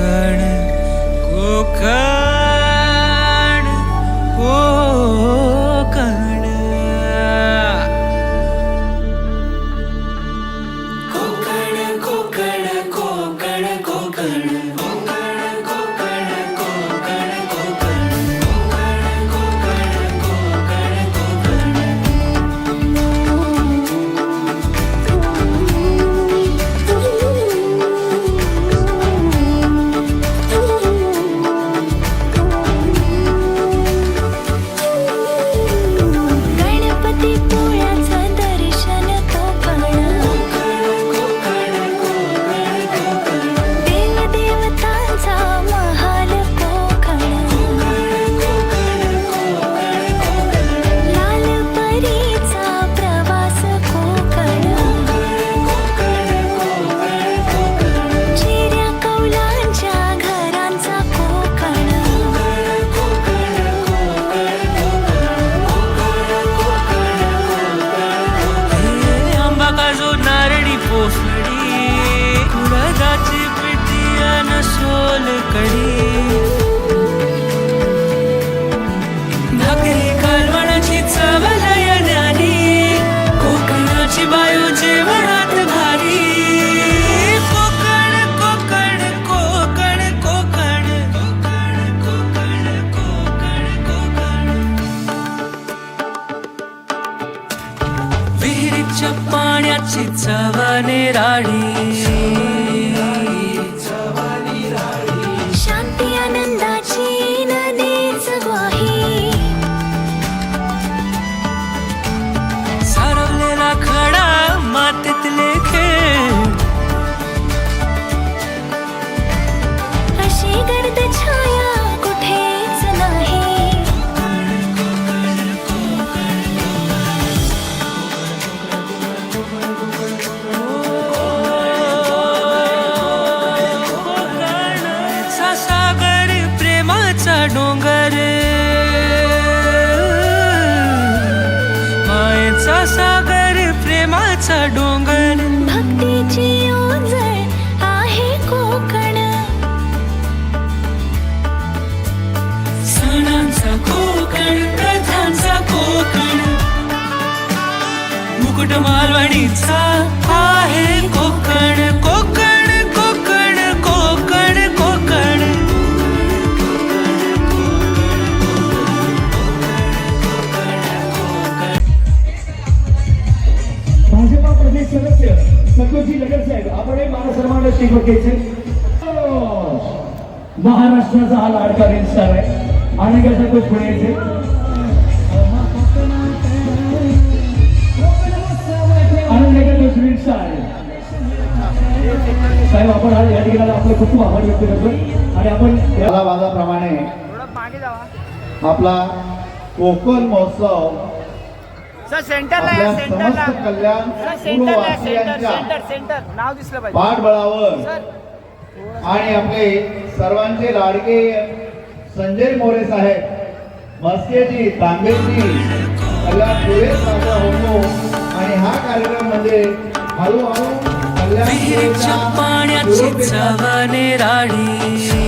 कोकण कोकण पाण्याची चवने राणी. मायेचा सागर प्रेमाचा डोंगर. भक्तीची आहे कोकण. सणांचा कोकण कोकण. मुकुट मालवणीचा आहे कोकण. सदस्य संतोषजी नगर साहेब आपणही मानसन्मान शिवकेचे महाराष्ट्राचा हा लाडका रेंजस्टार आहे आणि काय संतोष पुण्याचे यायचे आनंद साहेब आपण हा या ठिकाणी आपलं खूप आभार व्यक्त करतो आणि आपण वादाप्रमाणे आपला कोकण महोत्सव सर सेंटरला या सेंटरला समस्त कल्याण सर सेंटरला या, सेंटर सेंटर सेंटर नाव दिसलं पाहिजे. पाठबळावर सर. आणि आपले सर्वांचे लाडके संजय मोरे साहेब मस्केजी तांबेजी कल्याण पुढे साजरा होतो. आणि हा कार्यक्रम म्हणजे हळूहळू पाण्याची चवने राणी.